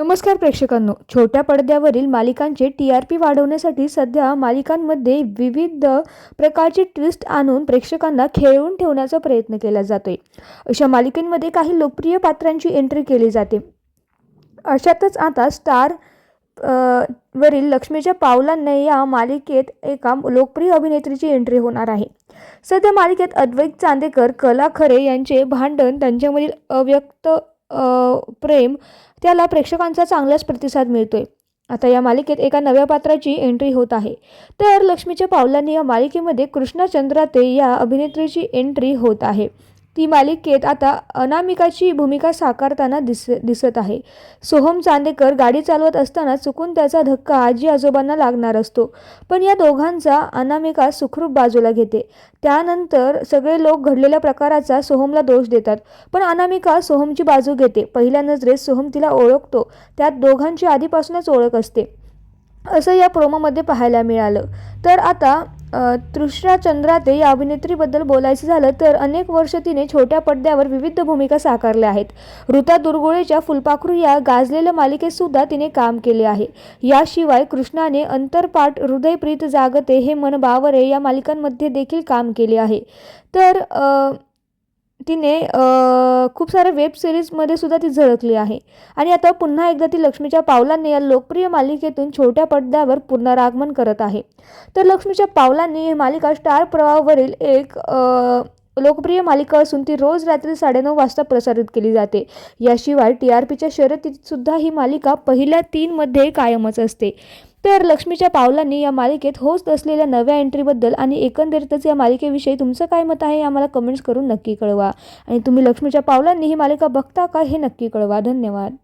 नमस्कार प्रेक्षकांनो. छोट्या पडद्यावरील मालिकांचे टी आर पी वाढवण्यासाठी सध्या मालिकांमध्ये विविध प्रकारचे ट्विस्ट आणून प्रेक्षकांना खेळवून ठेवण्याचा प्रयत्न केला जातोय. अशा मालिकेमध्ये काही लोकप्रिय पात्रांची एंट्री केली जाते. अशातच आता स्टार वरील लक्ष्मीच्या पावलांना या मालिकेत एका लोकप्रिय अभिनेत्रीची एंट्री होणार आहे. सध्या मालिकेत अद्वैत चांदेकर कला खरे यांचे भांडण त्यांच्यामधील अव्यक्त प्रेम त्याला प्रेक्षकांचा चांगलाच प्रतिसाद मिळतोय. आता या मालिकेत एका नव्या पात्राची एंट्री होत आहे. तर लक्ष्मीच्या पावलांनी या मालिकेमध्ये कृष्णा चंद्राते या अभिनेत्रीची एंट्री होत आहे. ती मालिकेत आता अनामिकाची भूमिका साकारताना दिस दिसत आहे. सोहम चांदेकर गाडी चालवत असताना चुकून त्याचा धक्का आजी आजोबांना लागणार असतो. पण या दोघांचा अनामिका सुखरूप बाजूला घेते. त्यानंतर सगळे लोक घडलेल्या प्रकाराचा सोहमला दोष देतात. पण अनामिका सोहमची बाजू घेते. पहिल्या नजरेत सोहम तिला ओळखतो. त्यात दोघांची आधीपासूनच ओळख असते. असं या प्रोमोमध्ये पाहायला मिळालं. तर आता तृष्णा चंद्राते या अभिनेत्रीबद्दल बोलायचं झालं तर अनेक वर्ष तिने छोट्या पडद्यावर विविध भूमिका साकारल्या आहेत. ऋता दुर्गुळेच्या फुलपाखरू या गाजलेल्या मालिकेत सुद्धा तिने काम केले आहे. याशिवाय कृष्णाने अंतरपाठ हृदयप्रीत जागते हे मन बावरे या मालिकांमध्ये देखील काम केले आहे. तर तिने खूप साऱ्या वेब सिरीजमध्ये सुद्धा ती झळकली आहे. आणि आता पुन्हा एकदा ती लक्ष्मीच्या पावलांनी या लोकप्रिय मालिकेतून छोट्या पडद्यावर पुनरागमन करत आहे. तर लक्ष्मीच्या पावलांनी ही मालिका स्टार प्रवाहावरील एक लोकप्रिय मालिका असून ती रोज रात्री साडेनऊ वाजता प्रसारित केली जाते. याशिवाय टी आर पीच्या शर्यतीतसुद्धा ही मालिका पहिल्या तीनमध्ये कायमच असते. तर लक्ष्मीच्या पावलांनी या मालिकेत होत असलेल्या नव्या एंट्रीबद्दल आणि एकंदरीतच या मालिकेविषयी तुमचं काय मत आहे आम्हाला कमेंट्स करून नक्की कळवा. आणि तुम्ही लक्ष्मीच्या पावलांनी ही मालिका बघता का हे नक्की कळवा. धन्यवाद.